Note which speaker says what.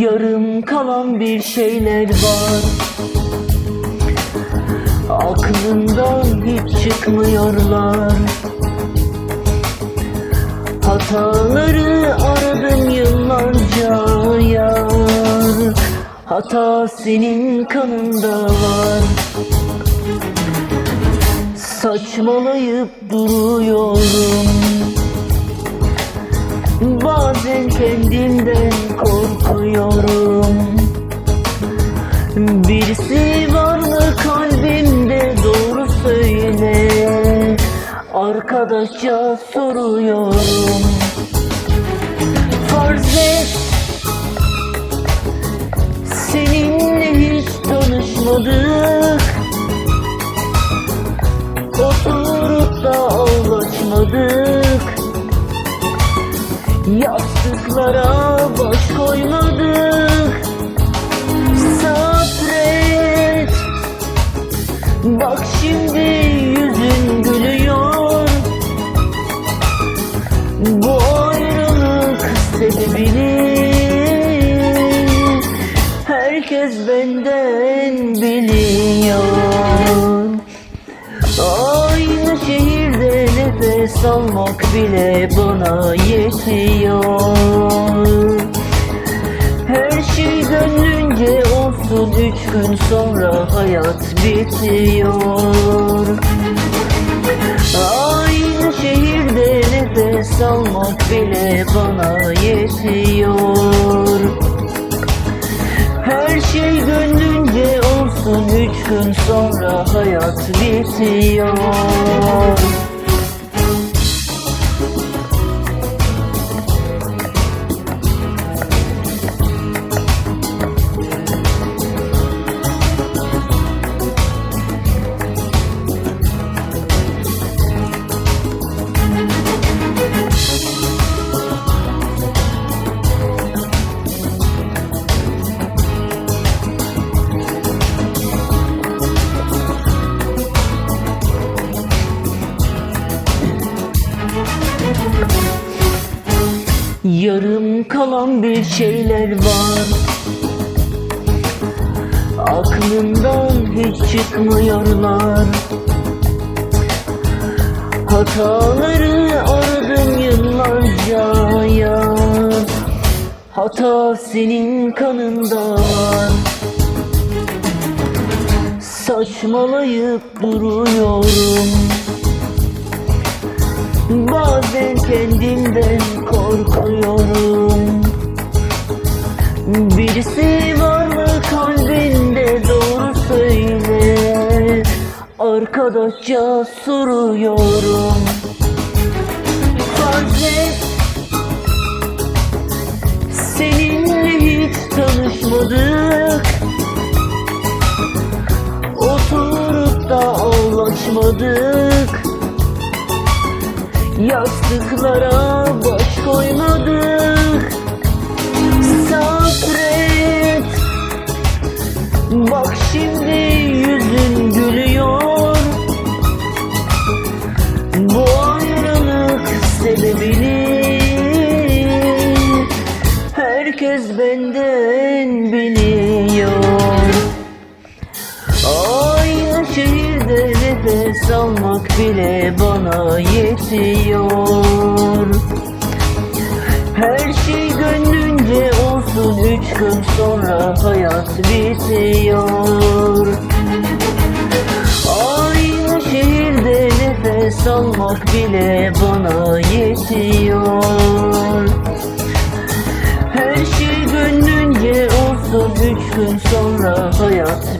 Speaker 1: Yarım kalan bir şeyler var. Aklından hiç çıkmıyorlar. Hataları aradım yıllarca yar. Hata senin kanında var. Saçmalayıp duruyorum Bazen kendimden korkuyorum. Birisi var mı kalbimde doğru söyle Arkadaşça soruyorum. Farz et Seninle hiç tanışmadık Yastıklara baş koymadık. Sabret. Bak şimdi yüzün gülüyor. Bu ayrılık sebebini Herkes benden biliyor nefes bile bana yetiyor. Her şey gönlünce olsun üç gün sonra hayat bitiyor. Aynı şehirde nefes almak bile bana yetiyor. Her şey gönlünce olsun Üç gün sonra hayat bitiyor Yarım kalan bir şeyler var. Aklımdan hiç çıkmıyorlar Hataları aradım yıllarca yar Hata senin kanında. Var Saçmalayıp duruyorum. Bazen kendimden korkuyorum Arkadaşça soruyorum Farz Seninle hiç tanışmadık. Oturup da ağlaşmadık Yastıklara baş koymadık. Sabret. Bak şimdi Herkes benden biliyor. Aynı şehirde nefes almak bile bana yetiyor. Her şey gönlünce olsun üç gün sonra hayat bitiyor. Aynı şehirde nefes almak bile bana yetiyor Her şey gönlünce olsun üç